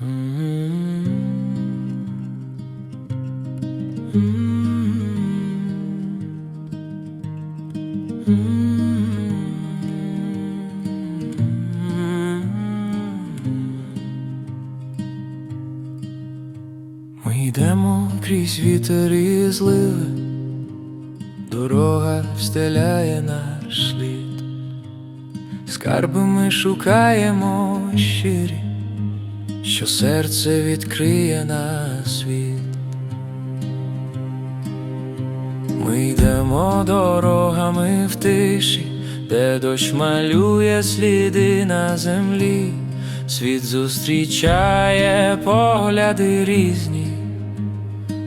Ми йдемо крізь вітер і зливи, дорога встеляє наш слід, скарби ми шукаємо щирі, що серце відкриє на світ. Ми йдемо дорогами в тиші, де дощ малює сліди на землі, світ зустрічає погляди різні,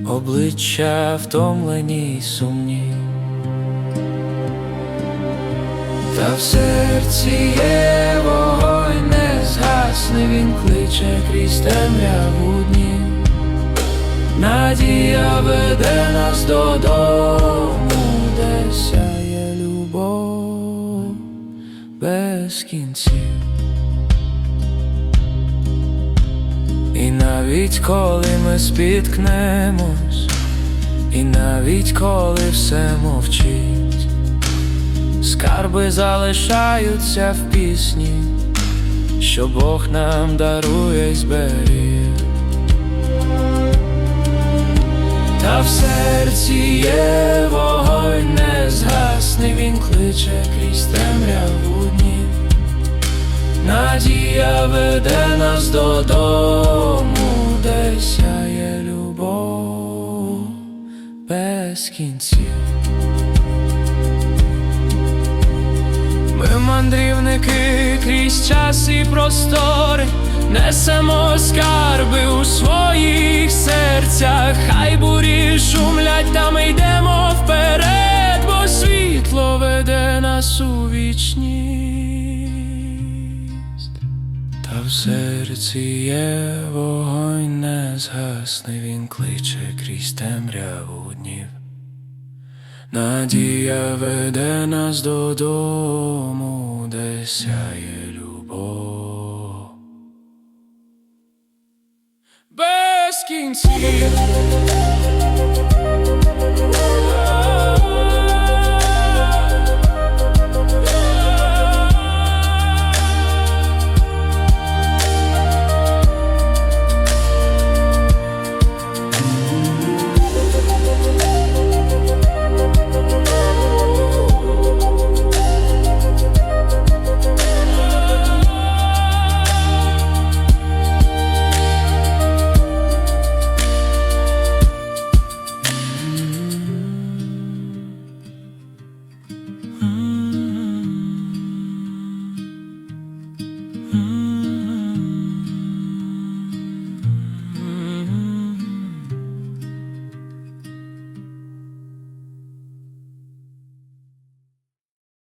обличчя втомлені й сумні. Та в серці є кличе крізь темряву днів. Надія веде нас додому, де сяє любов без кінців. І навіть коли ми спіткнемось, і навіть коли все мовчить, скарби залишаються в пісні, що Бог нам дарує й зберіг. Та в серці є вогонь не згасне, він кличе крізь темряву днів. Надія веде нас додому, де сяє любов без кінців. Ми мандрівники крізь час і простори, несемо скарби у своїх серцях, хай бурі шумлять, та ми йдемо вперед, бо світло веде нас у вічність. Та в серці є вогонь не згасне, він кличе крізь темряву днів. Надія веде нас додому, де сяє любов. Без кінців. Mm.